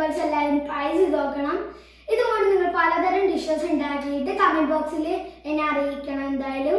Vegetables എല്ലാവരും try ചെയ്ത് നോക്കണം. ഇതുകൊണ്ട് നിങ്ങൾ പലതരം ഡിഷസ് ഉണ്ടാക്കിയിട്ട് കമന്റ് ബോക്സിൽ എന്നെ അറിയിക്കണം എന്തായാലും.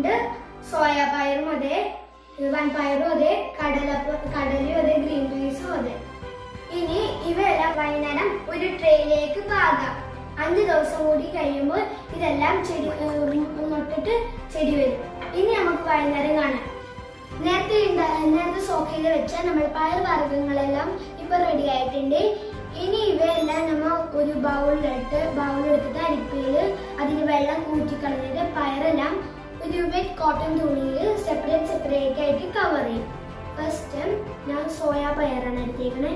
ഇട്ടിട്ടുണ്ട് സോയ പയറും അതെ വൻപയറും അതെ കടല കടലും അതെ ഗ്രീൻ പീസും അതെ. ഇനി ഇവയെല്ലാം വൈകുന്നേരം ഒരു ട്രേയിലേക്ക് പാകാം. അഞ്ച് ദിവസം കൂടി കഴിയുമ്പോൾ ഇതെല്ലാം ചെടി മുട്ടിട്ട് ചെടി വരും. ഇനി നമുക്ക് വൈകുന്നേരം കാണാം. നേരത്തെ ഉണ്ടാ- നേരത്തെ സോക്ക് വെച്ച നമ്മൾ പയർ വർഗങ്ങളെല്ലാം ഇപ്പൊ റെഡി ആയിട്ടുണ്ട്. ഇനി ഇവയെല്ലാം നമ്മൾ ഒരു ബൗളിലിട്ട് ബൗളെടുത്തിട്ട് അരിപ്പയിൽ അതിന് വെള്ളം കൂട്ടിക്കളഞ്ഞിട്ട് പയറെല്ലാം ഒരു വെറ്റ് കോട്ടൺ തുണിയിൽ സെപ്പറേറ്റ് സെപ്പറേറ്റ് ആയിട്ട് കവർ ചെയ്യും. ഫസ്റ്റ് ഞാൻ സോയ പയറാണ് എടുത്തേക്കണേ.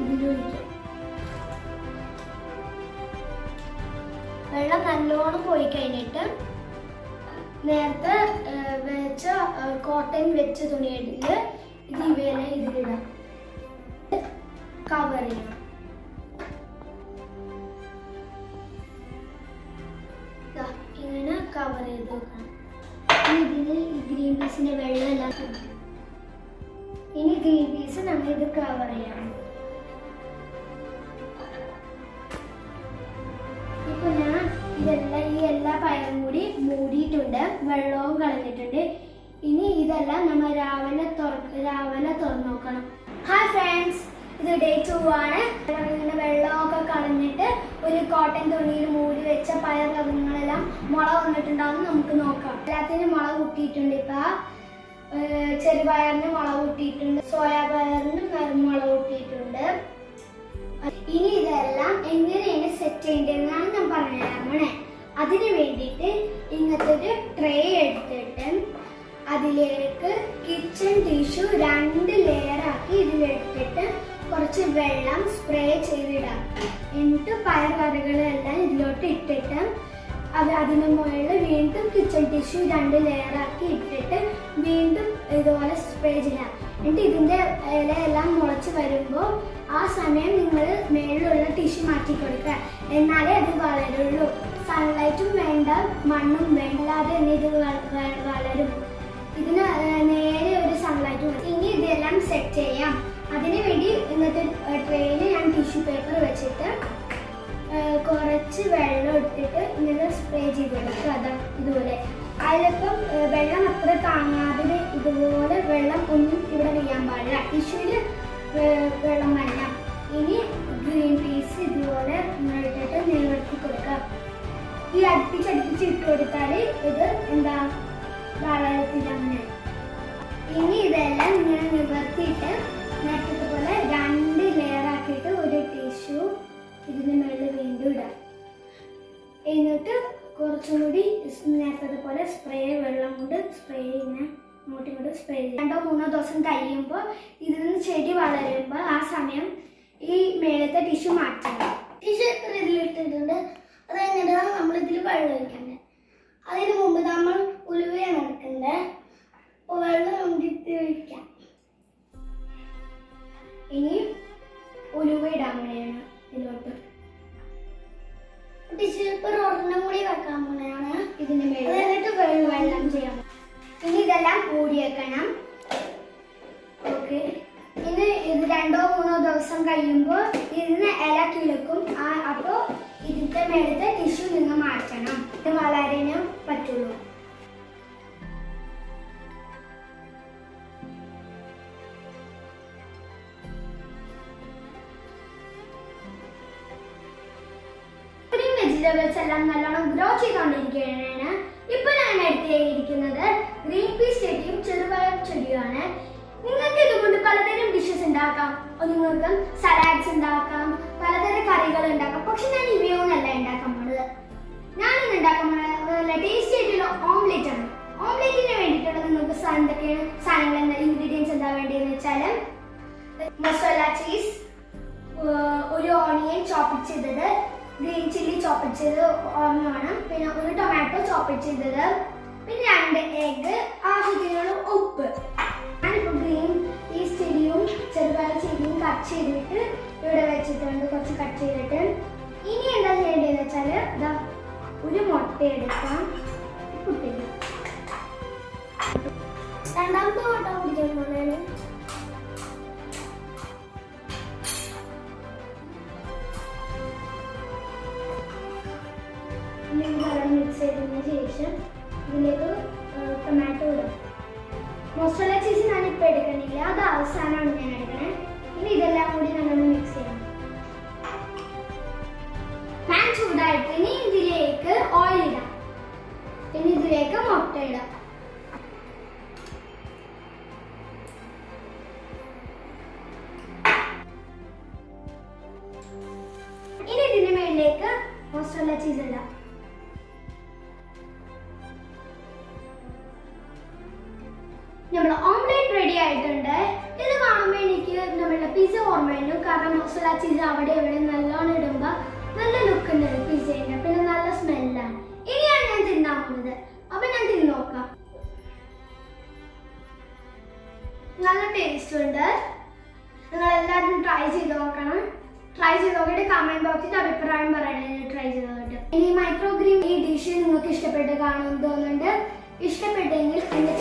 ഇതിലൊഴിക്കാം വെള്ളം നല്ലോണം പോയി കഴിഞ്ഞിട്ട് നേരത്തെ വെച്ച കോട്ടൺ വെച്ച തുണിയിൽ ഇത് ഇവയിലെ ഇതിലിടാം. കവർ ചെയ്യണം. കവർ ചെയ്ത് വെക്കണം ഇനി ഈ ഗ്രീൻ പീസിന്റെ വെള്ളമെല്ലാം. ഇനി ഗ്രീൻ പീസ് നമ്മൾ ഇത് കവർ ചെയ്യാം ഇപ്പൊ ഞാൻ ഇതെല്ലാം ഈ എല്ലാ പയറും കൂടി മൂടിയിട്ടുണ്ട് വെള്ളവും കളഞ്ഞിട്ടുണ്ട്. ഇനി ഇതെല്ലാം നമ്മൾ രാവിലെ രാവിലെ തുറന്നു നോക്കണം. ഹായ് ഫ്രണ്ട്സ് ഇത് ഡേ ടു ആണ്. ഇങ്ങനെ വെള്ളമൊക്കെ കളഞ്ഞിട്ട് ഒരു കോട്ടൺ തുണിയിൽ മൂടി വെച്ച പയർ വർഗങ്ങളെല്ലാം മുള വന്നിട്ടുണ്ടാവും. നമുക്ക് നോക്കാം. എല്ലാത്തിനും മുള കുട്ടിയിട്ടുണ്ട് ഇപ്പൊ. ചെറുപയറിന് മുള കുട്ടിയിട്ടുണ്ട് സോയാ പയറിന് മുള കുട്ടിയിട്ടുണ്ട് ഇനി ഇതെല്ലാം എങ്ങനെയാണ് സെറ്റ് ചെയ്യേണ്ടതെന്നാണ് ഞാൻ പറഞ്ഞുതരാമണേ അതിന് വേണ്ടിയിട്ട് ഇങ്ങനത്തെ ഒരു ട്രേ എടുത്തിട്ട് അതിലേക്ക് കിച്ചൺ ടിഷ്യൂ രണ്ട് ലെയർ ആക്കി ഇതിലെടുത്തിട്ട് കുറച്ച് വെള്ളം സ്പ്രേ ചെയ്തിടാം. എന്നിട്ട് പയർ കറികളെല്ലാം ഇതിലോട്ട് ഇട്ടിട്ട് അത് അതിന് മുകളിൽ വീണ്ടും കിച്ചൺ ടിഷ്യൂ രണ്ട് ലെയർ ആക്കി ഇട്ടിട്ട് വീണ്ടും ഇതുപോലെ സ്പ്രേ ചെയ്യാം എന്നിട്ട് ഇതിന്റെ ഇലയെല്ലാം മുളച്ച് വരുമ്പോൾ ആ സമയം നിങ്ങൾ മേളിലുള്ള ടിഷ്യൂ മാറ്റി കൊടുക്കുക. എന്നാലേ അത് വളരുള്ളൂ. സൺലൈറ്റും വേണ്ട മണ്ണും വേണ്ട അല്ലാതെ തന്നെ ഇത് വളരും. ഇതിന് നേരെ ഒരു സൺലൈറ്റ് ഇനി ഇതെല്ലാം സെറ്റ് ചെയ്യാം. അതിനു വേണ്ടി ഇന്നത്തെ ട്രെയിനിൽ ഞാൻ ടിഷ്യൂ പേപ്പർ വെച്ചിട്ട് കുറച്ച് വെള്ളം എടുത്തിട്ട് ഇങ്ങനെ സ്പ്രേ ചെയ്ത് കൊടുക്കുക അതാ ഇതുപോലെ. അതിലിപ്പം വെള്ളം അത്ര താങ്ങാതെ ഇതുപോലെ വെള്ളം ഒന്നും ഇവിടെ വീഴാൻ പാടില്ല. ടിഷ്യൂൽ വെള്ളം വരില്ല ഇനി ഗ്രീൻ പീസ് ഇതുപോലെ ഇട്ടിട്ട് നിലനിർത്തി കൊടുക്കുക ഈ അടുപ്പിച്ചടുപ്പിച്ച് ഇട്ട് കൊടുത്താൽ ഇത് എന്താ വളരത്തില്ല അങ്ങനെ. ഇനി ഇതെല്ലാം ഇങ്ങനെ നിവർത്തിയിട്ട് നേരത്തെ പോലെ രണ്ട് ലെയർ ആക്കിയിട്ട് ഒരു ടിഷ്യൂ ഇതിന് മേളിൽ വീണ്ടും ഇടാം. എന്നിട്ട് കുറച്ചും കൂടി നേരത്തെ പോലെ സ്പ്രേ വെള്ളം കൊണ്ട് സ്പ്രേ ഇങ്ങനെ അങ്ങോട്ടും ഇങ്ങോട്ടും സ്പ്രേ ചെയ്യും. രണ്ടോ മൂന്നോ ദിവസം കഴിയുമ്പോൾ ഇതിൽ നിന്ന് ചെടി വളരുമ്പോൾ ആ സമയം ഈ മേലത്തെ ടിഷ്യൂ മാറ്റണം. ടിഷ്യൂ ഇതിലിട്ടിട്ടുണ്ട് അത് കഴിഞ്ഞിട്ടാണ് നമ്മൾ ഇതിൽ വെള്ളം ഒഴിക്കേണ്ടത് അതിന് മുമ്പ് നമ്മൾ ഉലുവയാണ് എടുക്കേണ്ടത് അപ്പോൾ വെള്ളം നമുക്ക് ഇത്തിരി ഒഴിക്കാം. ഇനി ഉലുവ ഇടാൻ വേണ്ടിയാണ് ഇതിലോട്ട്. പേപ്പർ ഒരെണ്ണം കൂടി വെക്കാൻ പോണെയാണ് ഇതിന്റെ മേലെ എന്നിട്ട് വെള്ളം വെള്ളം ചെയ്യാം. ഇനി ഇതെല്ലാം മൂടി വെക്കണം. ഓക്കെ. ഇനി ഇത് രണ്ടോ മൂന്നോ ദിവസം കഴിയുമ്പോൾ ഇതിന് ഇല കിളുക്കും. അപ്പോൾ ഇതിന്റെ മേലത്തെ ടിഷ്യൂ നിങ്ങൾ മാറ്റണം. ഇത് വളരെ പറ്റുള്ളൂ. വെജിറ്റബിൾസ് എല്ലാം നല്ലോണം ഗ്രോ ചെയ്തുകൊണ്ടിരിക്കുകയാണ് ഇപ്പൊ ഞാൻ എടുത്തിരിക്കുന്നത് ഗ്രീൻ പീസ് ചെടിയും ചെറുപയർ ചെടിയുമാണ് നിങ്ങൾക്ക് ഇതുകൊണ്ട് പലതരം ഡിഷസ് ഉണ്ടാക്കാം. നിങ്ങൾക്ക് സലാഡ്സ് ഉണ്ടാക്കാം പലതരം കറികൾ ഉണ്ടാക്കാം. പക്ഷെ ഞാൻ ഇവയൊന്നല്ല ഉണ്ടാക്കാൻ പോണത്. ഞാൻ ഇന്ന് ഉണ്ടാക്കാൻ പോണത് ടേസ്റ്റി ആയിട്ടുള്ള ഓംലെറ്റ് ആണ്. ഓംലെറ്റിന് വേണ്ടിയിട്ടുള്ള നിങ്ങൾക്ക് എന്തൊക്കെയാണ് സാധനങ്ങൾ എന്താ ഇൻഗ്രീഡിയൻസ് എന്താ വേണ്ടതെന്ന് വെച്ചാൽ മസാല ചീസ് ഒരു ഓണിയൻ ചോപ്പ് ചെയ്തത് ഗ്രീൻ ചില്ലി ചോപ്പ് ചെയ്ത് വേണം പിന്നെ ഒരു ടൊമാറ്റോ ചോപ്പ് ചെയ്തത്. പിന്നെ രണ്ട് എഗ് ആവശ്യത്തിനുള്ള ഉപ്പ്. ഞാനിപ്പോൾ ഗ്രീൻ ഈ ചെടിയും ചെറുപയർ ചെടിയും കട്ട് ചെയ്തിട്ട് ഇവിടെ വെച്ചിട്ടുണ്ട് കുറച്ച് കട്ട് ചെയ്തിട്ട്. ഇനി എന്താ ചെയ്യേണ്ടതെന്ന് വെച്ചാൽ ഇതാ ഒരു മുട്ട എടുക്കാം. കുട്ടികൾ രണ്ടാമത്തെ മുട്ട കുടിക്കാൻ പോണേന്. ശേഷം ഇതിലേക്ക് ടൊമാറ്റോ ഇടാം. മൊസല ചീസ് ഞാൻ ഇപ്പം എടുക്കണില്ല അത് അവസാനമാണ് ഞാൻ എടുക്കണേ. ഇനി ഇതെല്ലാം കൂടി നല്ലോണം മിക്സ് ചെയ്യണം. പാൻ ചൂടായിട്ട് ഇനി ഇതിലേക്ക് ഓയിൽ ഇടാം. പിന്നെ ഇതിലേക്ക് മുട്ട ഇടാം. ഇനി ഇതിന് മേളിലേക്ക് മൊസല ചീസ് ഇടാം. നമ്മുടെ ഓംലേറ്റ് റെഡി ആയിട്ടുണ്ട്. ഇത് കാണുമ്പോൾ എനിക്ക് നമ്മുടെ പിസ്സ ഓർമ്മ വരുന്നു കാരണം മസാല ചീസ് അവിടെ ഇവിടെ നല്ലോണം ഇടുമ്പോൾ നല്ല ലുക്ക് ഉണ്ട് പിസ്സേന്റെ പിന്നെ നല്ല സ്മെല്ലാണ് ഇനിയാണ് ഞാൻ തിന്നാൻ പോകുന്നത്. അപ്പൊ ഞാൻ തിന്നു നോക്കാം. നല്ല ടേസ്റ്റ് ഉണ്ട്. നിങ്ങൾ എല്ലാവരും ട്രൈ ചെയ്ത് നോക്കണം. ട്രൈ ചെയ്ത് നോക്കിയിട്ട് കമന്റ് ബോക്സിൽ അഭിപ്രായം പറയണേ. ട്രൈ ചെയ്ത് നോക്കിയിട്ട്. ഇനി മൈക്രോ ഗ്രീൻ ഈ ഡിഷ് നിങ്ങൾക്ക് ഇഷ്ടപ്പെട്ട് കാണുമെന്ന് തോന്നുന്നുണ്ട്. ഇഷ്ടപ്പെട്ടെങ്കിൽ എന്റെ